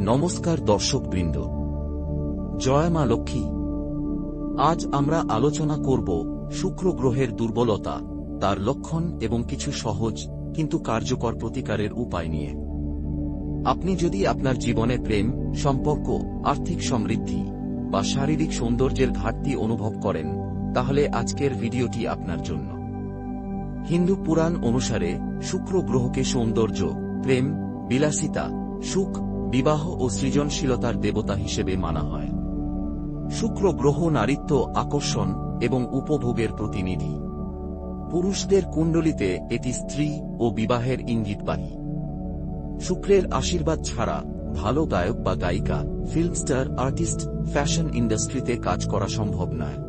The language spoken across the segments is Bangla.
নমস্কার দর্শকবৃন্দ। জয় মা লক্ষ্মী। আজ আমরা আলোচনা করব শুক্র গ্রহের দুর্বলতা, তার লক্ষণ এবং কিছু সহজ, কিন্তু কার্যকর প্রতিকারের উপায় নিয়ে। আপনি যদি আপনার জীবনে প্রেম, সম্পর্ক, আর্থিক সমৃদ্ধি বা শারীরিক সৌন্দর্যের ঘাটতি অনুভব করেন, তাহলে আজকের ভিডিওটি আপনার জন্য। হিন্দু পুরাণ অনুসারে শুক্র গ্রহকে সৌন্দর্য, প্রেম, বিলাসিতা, সুখ বিবাহ ও সৃজনশীলতার দেবতা হিসেবে মানা হয়। শুক্র গ্রহ নারীত্ব, আকর্ষণ এবং উপভোগের প্রতিনিধি। পুরুষদের কুণ্ডলিতে এটি স্ত্রী ও বিবাহের ইঙ্গিতবাহী। শুক্রের আশীর্বাদ ছাড়া ভালো গায়ক বা গায়িকা ফিল্ম স্টার আর্টিস্ট, ফ্যাশন ইন্ডাস্ট্রিতে কাজ করা সম্ভব নয়।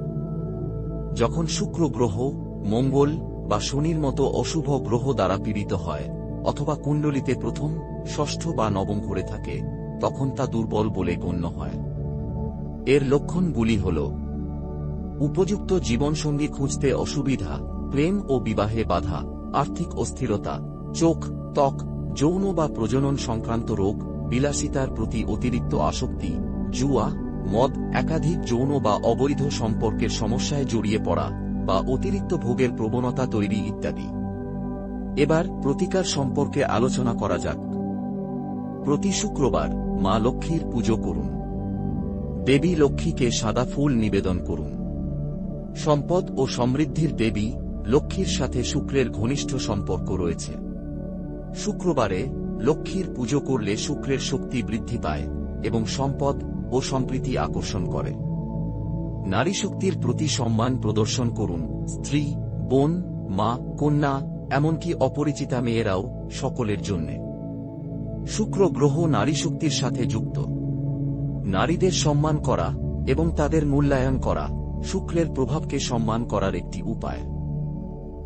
যখন শুক্র গ্রহ, মঙ্গল বা শনির মতো অশুভ গ্রহ দ্বারা পীড়িত হয়, অথবা কুণ্ডলিতে প্রথম ষষ্ঠ বা নবম ঘুরে থাকে, তখন তা দুর্বল বলে গণ্য হয়। এর লক্ষণগুলি হল, উপযুক্ত জীবনসঙ্গী খুঁজতে অসুবিধা, প্রেম ও বিবাহে বাধা, আর্থিক অস্থিরতা, চোখ, ত্বক, যৌন বা প্রজনন সংক্রান্ত রোগ, বিলাসিতার প্রতি অতিরিক্ত আসক্তি, জুয়া, মদ, একাধিক যৌন বা অবৈধ সম্পর্কের সমস্যায় জড়িয়ে পড়া বা অতিরিক্ত ভোগের প্রবণতা তৈরি ইত্যাদি। এবার প্রতিকার সম্পর্কে আলোচনা করা যাক। প্রতি শুক্রবার মা লক্ষ্মীর পুজো করুন। দেবী লক্ষ্মীকে সাদা ফুল নিবেদন করুন। সম্পদ ও সমৃদ্ধির দেবী লক্ষ্মীর সাথে শুক্রের ঘনিষ্ঠ সম্পর্ক রয়েছে। শুক্রবারে লক্ষ্মীর পুজো করলে শুক্রের শক্তি বৃদ্ধি পায় এবং সম্পদ ও সম্প্রীতি আকর্ষণ করে। নারী শক্তির প্রতি সম্মান প্রদর্শন করুন। স্ত্রী, বোন, মা, কন্যা, এমনকি অপরিচিতা মেয়েরাও সকলের জন্যে। শুক্র গ্রহ নারী শক্তির সাথে যুক্ত। নারীদের সম্মান করা এবং তাদের মূল্যায়ন করা শুক্রের প্রভাবকে সম্মান করার একটি উপায়।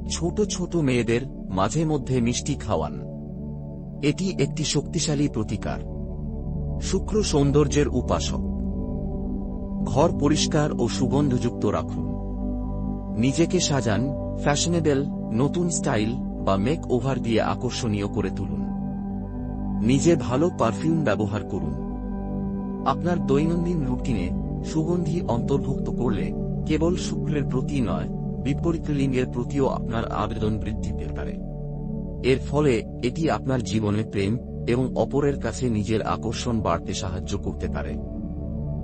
ছোট ছোট মেয়েদের মাঝে মধ্যে মিষ্টি খাওয়ান। এটি একটি শক্তিশালী প্রতিকার। শুক্র সৌন্দর্যের উপাসক। ঘর পরিষ্কার ও সুগন্ধযুক্ত রাখুন। নিজেকে সাজান, ফ্যাশনেবল, নতুন স্টাইল বা মেক ওভার দিয়ে আকর্ষণীয় করে তুলুন। নিজে ভালো পারফিউম ব্যবহার করুন। আপনার দৈনন্দিন রুটিনে সুগন্ধি অন্তর্ভুক্ত করলে কেবল শুক্রের প্রতি নয়, বিপরীত লিঙ্গের প্রতিও আপনার আবেদন বৃদ্ধি পেতে পারে। এর ফলে এটি আপনার জীবনে প্রেম এবং অপরের কাছে নিজের আকর্ষণ বাড়তে সাহায্য করতে পারে।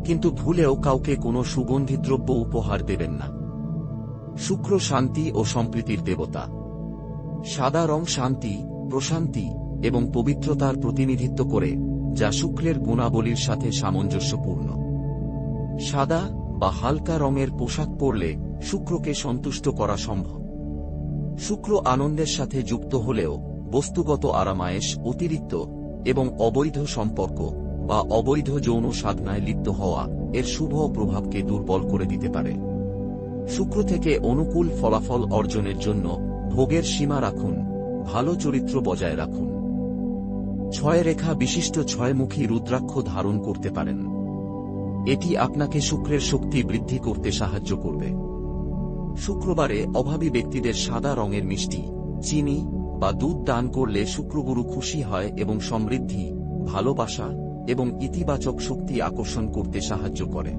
কিন্তু ভুলেও কাউকে কোনো সুগন্ধি দ্রব্য উপহার দেবেন না। শুক্র শান্তি ও সম্প্রীতির দেবতা। সাদা রং শান্তি, প্রশান্তি এবং পবিত্রতার প্রতিনিধিত্ব করে, যা শুক্রের গুণাবলীর সাথে সামঞ্জস্যপূর্ণ। সাদা বা হালকা রঙের পোশাক পরলে শুক্রকে সন্তুষ্ট করা সম্ভব। শুক্র আনন্দের সাথে যুক্ত হলেও বস্তুগত আরামায়েশ, অতিরিক্ত এবং অবৈধ সম্পর্ক বা অবৈধ যৌন সাধনায় লিপ্ত হওয়া এর শুভ প্রভাবকে দুর্বল করে দিতে পারে। শুক্র থেকে অনুকূল ফলাফল অর্জনের জন্য ভোগের সীমা রাখুন, ভালো চরিত্র বজায় রাখুন। ছয় রেখা বিশিষ্ট ছয়মুখী রুদ্রাক্ষ ধারণ করতে পারেন। এটি আপনাকে শুক্রের শক্তি বৃদ্ধি করতে সাহায্য করবে। শুক্রবারে অভাবী ব্যক্তিদের সাদা রঙের মিষ্টি, চিনি বা দুধ দান করলে শুক্রগুরু খুশি হয় এবং সমৃদ্ধি, ভালোবাসা এবং ইতিবাচক শক্তি আকর্ষণ করতে সাহায্য করে।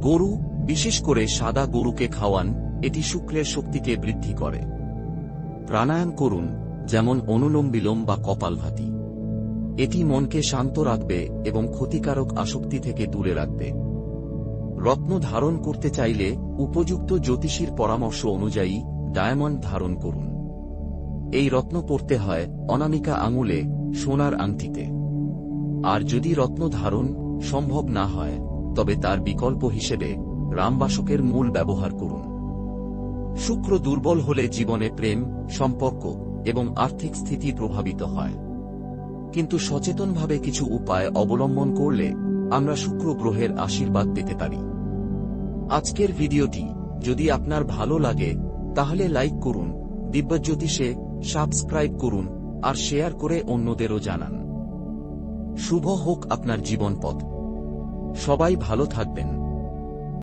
গরু, বিশেষ করে সাদা গরুকে খাওয়ান, এটি শুক্রের শক্তিকে বৃদ্ধি করে। প্রাণায়াম করুন, যেমন অনুলোম বিলোম বা কপালভাতি। এটি মনকে শান্ত রাখবে এবং ক্ষতিকারক আসক্তি থেকে দূরে রাখবে। রত্ন ধারণ করতে চাইলে উপযুক্ত জ্যোতিষীর পরামর্শ অনুযায়ী ডায়মন্ড ধারণ করুন। এই রত্ন পড়তে হয় অনামিকা আঙুলে, সোনার আংটিতে। আর যদি রত্ন ধারণ সম্ভব না হয়, তবে তার বিকল্প হিসেবে রামবাসকের মূল ব্যবহার করুন। শুক্র দুর্বল হলে জীবনে প্রেম, সম্পর্ক এবং আর্থিক স্থিতি প্রভাবিত হয়। কিন্তু সচেতনভাবে কিছু উপায় অবলম্বন করলে আমরা শুক্র গ্রহের আশীর্বাদ পেতে পারি। আজকের ভিডিওটি যদি আপনার ভালো লাগে, তাহলে লাইক করুন, দিব্যজ্যোতিষে সাবস্ক্রাইব করুন, আর শেয়ার করে অন্যদেরও জানান। শুভ হোক আপনার জীবন পথ সবাই ভালো থাকবেন।